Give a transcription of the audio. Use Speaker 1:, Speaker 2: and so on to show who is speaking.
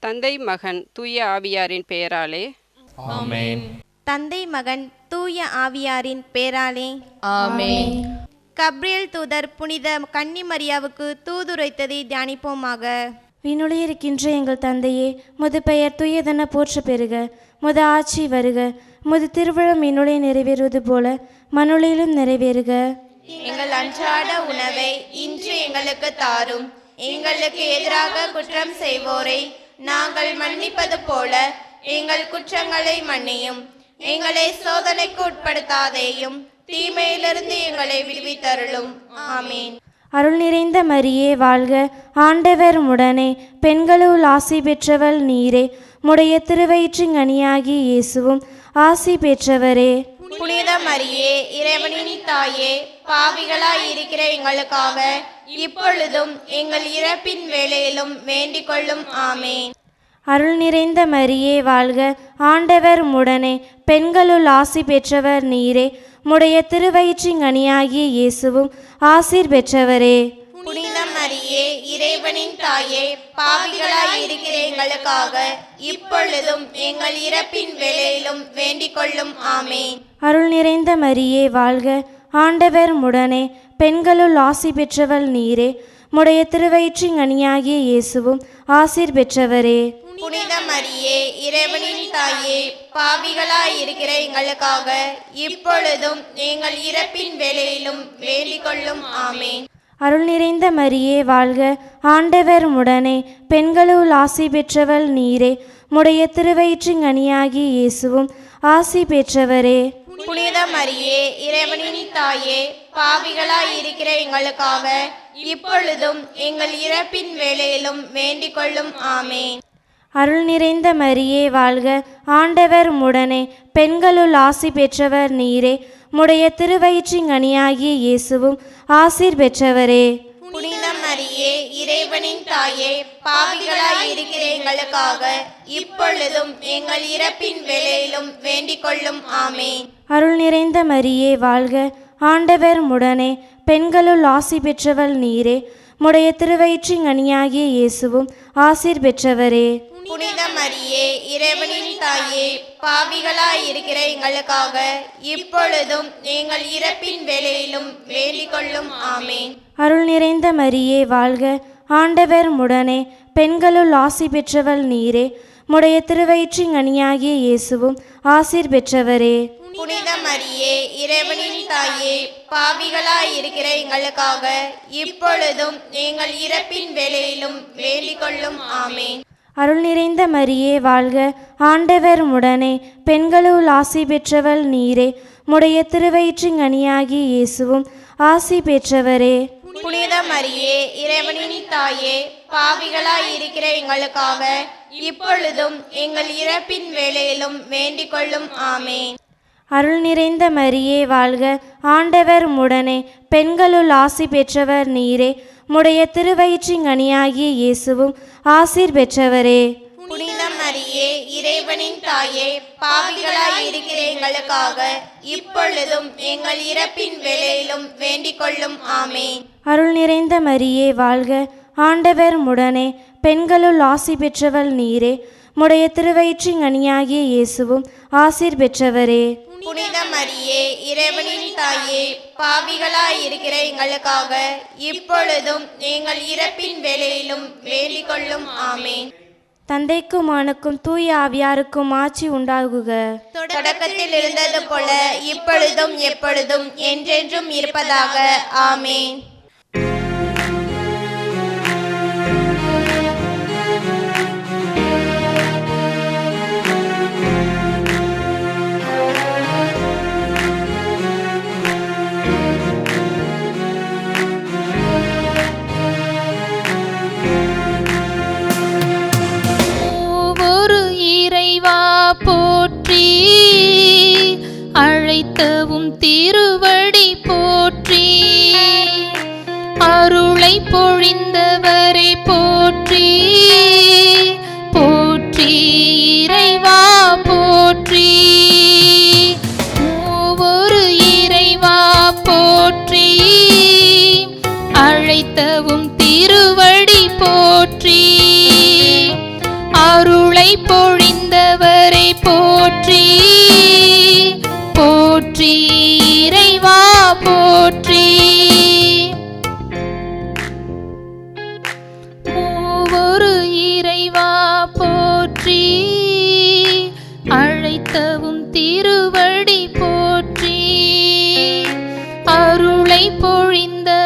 Speaker 1: தந்தை மகன் தூய ஆவியாரின் பெயராலே.
Speaker 2: ஆமென்.
Speaker 3: தந்தை மகன் தூய ஆவியாரின் பேராலே
Speaker 4: ஆமென்.
Speaker 3: கப்ரியேல் தூதர் புனித கன்னிமரியாவுக்கு தூதுரைத்ததை தியானிப்போமாக.
Speaker 5: விண்ணுளே இருக்கின்ற எங்கள் தந்தையே முது பெயர் துயதென போற்ற பெறுக முது ஆட்சி வருக முது திருவிழம் விண்ணுளே நிறைவேறுவது போல மனுளையிலும் நிறைவேறுக.
Speaker 3: எங்கள் அன்றாட உணவை இன்று எங்களுக்கு தாரும் எங்களுக்கு எதிராக குற்றம் செய்வோரை நாங்கள் மன்னிப்பது போல எங்கள் குற்றங்களை மன்னியும். எங்களை சோதனைக்கு உட்படுத்தாதேயும் தீமையிலிருந்து எங்களை விடுவித்தருளும். ஆமீன்.
Speaker 5: அருள் நிறைந்த மரியே வாழ்க. ஆண்டவர் உடனே பெண்களுள் ஆசி பெற்றவள் நீரே. முடைய திருவயிற்றின் அணியாகி இயேசுவும் ஆசி பெற்றவரே.
Speaker 3: புனித மரியே இறைவனின் தாயே பாவிகளாய் இருக்கிற எங்களுக்காக இப்பொழுதும் எங்கள் இறப்பின் வேளையிலும் வேண்டிக் கொள்ளும் ஆமேன்.
Speaker 5: அருள் நிறைந்த மரியே வாழ்க. ஆண்டவர் உடனே பெண்களுள் ஆசி பெற்றவர் நீரே. முடைய திருவயிற்றின் அணியாகிய இயேசுவும் ஆசீர் பெற்றவரே.
Speaker 3: புனித மரியே இறைவனின் தாயே பாவிகளாய் இருக்கிற எங்களுக்காக இப்பொழுதும் எங்கள் இறப்பின் வேளையிலும் வேண்டிக் கொள்ளும் ஆமேன்.
Speaker 5: அருள் நிறைந்த மரியே வாழ்க. ஆண்டவர் உடனே பெண்களுள் ஆசி பெற்றவள் நீரே. முடைய திருவயிற்றின் அணியாகிய இயேசுவும் ஆசீர் பெற்றவரே.
Speaker 3: புனித மரியே இறைவனின் தாயே பாவிகளாய் இருக்கிற எங்களுக்காக இப்பொழுதும் எங்கள் இறப்பின் வேளையிலும் வேண்டிக் கொள்ளும் ஆமேன்.
Speaker 5: அருள் நிறைந்த மரியே வாழ்க. ஆண்டவர் உடனே பெண்களுள் ஆசி பெற்றவள் நீரே. முடைய திருவயிற்றின் அணியாகிய இயேசுவும் ஆசி பெற்றவரே.
Speaker 3: புனித மரியே இறைவனின் தாயே பாவிகளாய் இருக்கிற எங்களுக்காக இப்பொழுதும் எங்கள் இறப்பின் வேளையிலும் வேண்டிக் கொள்ளும். ஆமேன்.
Speaker 5: அருள் நிறைந்த மரியே வாழ்க. ஆண்டவர் உடனே பெண்களுள் ஆசி பெற்றவர் நீரே. முடைய திருவயிற்றின் அணியாகிய இயேசுவும் ஆசீர் பெற்றவரே.
Speaker 3: புனித மரியே இறைவனின் தாயே பாவிகளாய் இருக்கிற எங்களுக்காக இப்பொழுதும் எங்கள் இறப்பின் வேளையிலும் வேண்டிக் கொள்ளும் ஆமேன்.
Speaker 5: அருள் நிறைந்த மரியே வாழ்க. ஆண்டவர் உடனே பெண்களுள் ஆசி பெற்றவள் நீரே. முடைய திருவயிற்றின் அணியாகிய இயேசுவும் ஆசீர் பெற்றவரே.
Speaker 3: புனித மரியே இறைவனின் தாயே பாவிகளாய் இருக்கிற எங்களுக்காக இப்பொழுதும் எங்கள் இறப்பின் வேளையிலும் வேண்டிக் கொள்ளும். ஆமேன்.
Speaker 5: அருள் நிறைந்த மரியே வாழ்க. ஆண்டவர் உடனே பெண்களுள் ஆசி பெற்றவள் நீரே. முடைய திருவயிற்றின் அணியாகிய இயேசுவும் ஆசீர் பெற்றவரே.
Speaker 3: புனித மரியே இறைவனின் தாயே பாவிகளாய் இருக்கிற எங்களுக்காக இப்பொழுதும் எங்கள் இறப்பின் வேளையிலும் வேண்டிக் கொள்ளும். ஆமேன்.
Speaker 5: அருள் நிறைந்த மரியே வாழ்க ஆண்டவர் உடனே. பெண்களுள் ஆசி பெற்றவள் நீரே. முடைய திருவயிற்றின் அணியாகிய இயேசுவும் ஆசி பெற்றவரே.
Speaker 3: புனித மரியே இறைவனின் தாயே பாவிகளாய் இருக்கிற எங்களுக்காக இப்பொழுதும் எங்கள் இறப்பின் வேளையிலும் வேண்டிக் கொள்ளும். ஆமேன்.
Speaker 5: அருள் நிறைந்த மரியே வாழ்க ஆண்டவர் உடனே. பெண்களுள் ஆசி பெற்றவர் நீரே. முடைய திருவயிற்றின் அணியாகிய இயேசுவும் ஆசீர் பெற்றவரே.
Speaker 3: புனித மரியே இறைவனின் தாயே பாவிகளாய் இருக்கிற எங்களுக்காக இப்பொழுதும் எங்கள் இறப்பின் வேளையிலும் வேண்டிக் கொள்ளும் ஆமேன்.
Speaker 5: அருள் நிறைந்த மரியே வாழ்க. ஆண்டவர் உடனே பெண்களுள் ஆசி பெற்றவள் நீரே. முடைய திருவயிற்றின் அணியாகிய இயேசுவும் ஆசீர் பெற்றவரே.
Speaker 3: புனித மரியே இறைவனின் தாயே பாவிகளாய் இருக்கிற எங்களுக்காக இப்பொழுதும் எங்கள் இறப்பின் வேளையிலும் வேண்டிக் கொள்ளும் ஆமேன்.
Speaker 5: தந்தைக்கும் மானுக்கும் தூய ஆவியாருக்கும் ஆட்சி உண்டாகுக.
Speaker 3: தொடக்கத்தில் இருந்தது போல இப்பொழுதும் எப்பொழுதும் என்றென்றும் இருப்பதாக. ஆமேன்.
Speaker 4: அழைத்தவும் திருவடி போற்றி. அருளை பொழிந்தவரை போற்றி. பொழிந்த